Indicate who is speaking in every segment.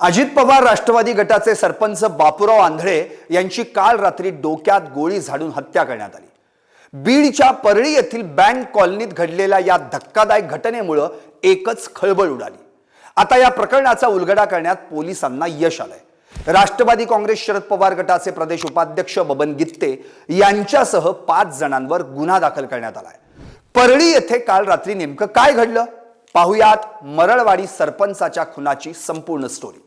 Speaker 1: अजित पवार राष्ट्रवादी गटाचे सरपंच बापूराव आंधळे यांची काल रात्री डोक्यात गोळी झाडून हत्या करण्यात आली. बीडच्या परळी येथील बँक कॉलनीत घडलेल्या या धक्कादायक घटनेमुळं एकच खळबळ उडाली. आता या प्रकरणाचा उलगडा करण्यात पोलिसांना यश आलंय. राष्ट्रवादी काँग्रेस शरद पवार गटाचे प्रदेश उपाध्यक्ष बबन गित्ते यांच्यासह पाच जणांवर गुन्हा दाखल करण्यात आलाय. परळी येथे काल रात्री नेमकं काय घडलं? पाहुयात मरळवाडी सरपंचाच्या खुनाची संपूर्ण स्टोरी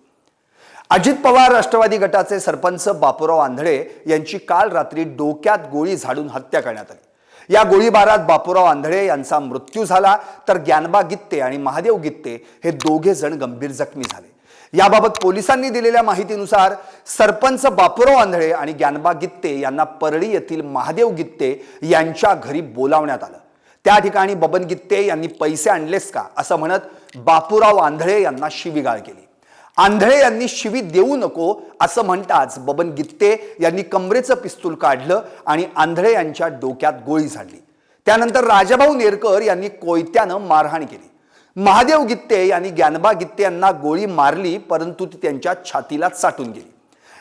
Speaker 1: अजित पवार राष्ट्रवादी गटाचे सरपंच बापूराव आंधळे यांची काल रात्री डोक्यात गोळी झाडून हत्या करण्यात आली. या गोळीबारात बापूराव आंधळे यांचा मृत्यू झाला तर ज्ञानबा गित्ते आणि महादेव गित्ते हे दोघे जण गंभीर जखमी झाले. याबाबत पोलिसांनी दिलेल्या माहितीनुसार सरपंच बापूराव आंधळे आणि ज्ञानबा गित्ते यांना परळी येथील महादेव गित्ते यांच्या घरी बोलावण्यात आलं. त्या ठिकाणी बबन गित्ते यांनी पैसे आणलेस का असं म्हणत बापूराव आंधळे यांना शिवीगाळ केली. आंधळे यांनी शिवी देऊ नको असं म्हणताच बबन गित्ते यांनी कमरेचं पिस्तूल काढलं आणि आंधळे यांच्या डोक्यात गोळी झाडली. त्यानंतर राजाभाऊ नेरकर यांनी कोयत्यानं मारहाण केली. महादेव गित्ते यांनी ज्ञानबा गित्ते यांना गोळी मारली परंतु ती त्यांच्या छातीला चाटून गेली.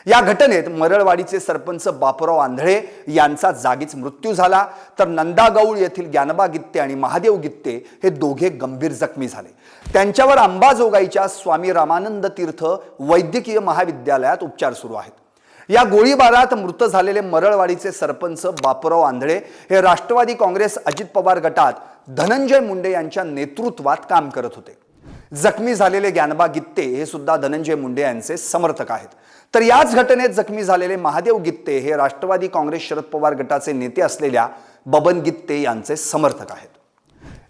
Speaker 1: या घटनेत मरळवाडीचे सरपंच बापूराव आंधळे यांचा जागीच मृत्यू झाला. तर नंदागौळ येथील ज्ञानबा गित्ते आणि महादेव गित्ते हे दोघे गंभीर जखमी झाले. त्यांच्यावर अंबाजोगाईच्या स्वामी रामानंद तीर्थ वैद्यकीय महाविद्यालयात उपचार सुरू आहेत. या गोळीबारात मृत झालेले मरळवाडीचे सरपंच बापूराव आंधळे हे राष्ट्रवादी काँग्रेस अजित पवार गटात धनंजय मुंडे यांच्या नेतृत्वात काम करत होते. जखमी झालेले ज्ञानबा गित्ते हे सुद्धा धनंजय मुंडे यांचे समर्थक आहेत. तर याच घटनेत जखमी झालेले महादेव गित्ते हे राष्ट्रवादी काँग्रेस शरद पवार गटाचे नेते असलेल्या बबन गित्ते यांचे समर्थक आहेत.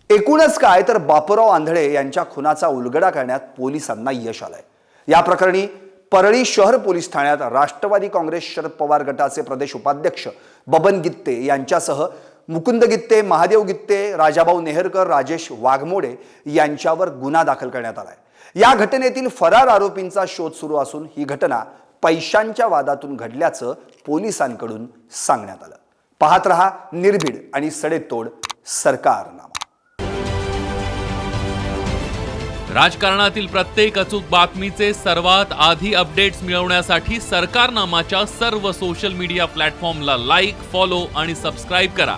Speaker 1: एकूणच काय तर बापूराव आंधळे यांच्या खुनाचा उलगडा करण्यात पोलिसांना यश आलंय. या प्रकरणी परळी शहर पोलीस ठाण्यात राष्ट्रवादी काँग्रेस शरद पवार गटाचे प्रदेश उपाध्यक्ष बबन गित्ते यांच्यासह मुकुंद गित्ते महादेव गित्ते राजाभाऊ नेहरकर राजेश वाघमोडे यांच्यावर गुन्हा दाखल करण्यात आलाय. या घटनेतील फरार आरोपींचा शोध सुरू असून ही घटना पैशांच्या वादातून घडल्याचं पोलिसांकडून सांगण्यात आलं. पाहत रहा निर्भीड आणि सडेतोड सरकारनामा.
Speaker 2: राजकारणातील प्रत्येक अचूक बातमीचे सर्वात आधी अपडेट्स मिळवण्यासाठी सरकारनामाच्या सर्व सोशल मीडिया प्लॅटफॉर्मला लाईक फॉलो आणि सबस्क्राईब करा.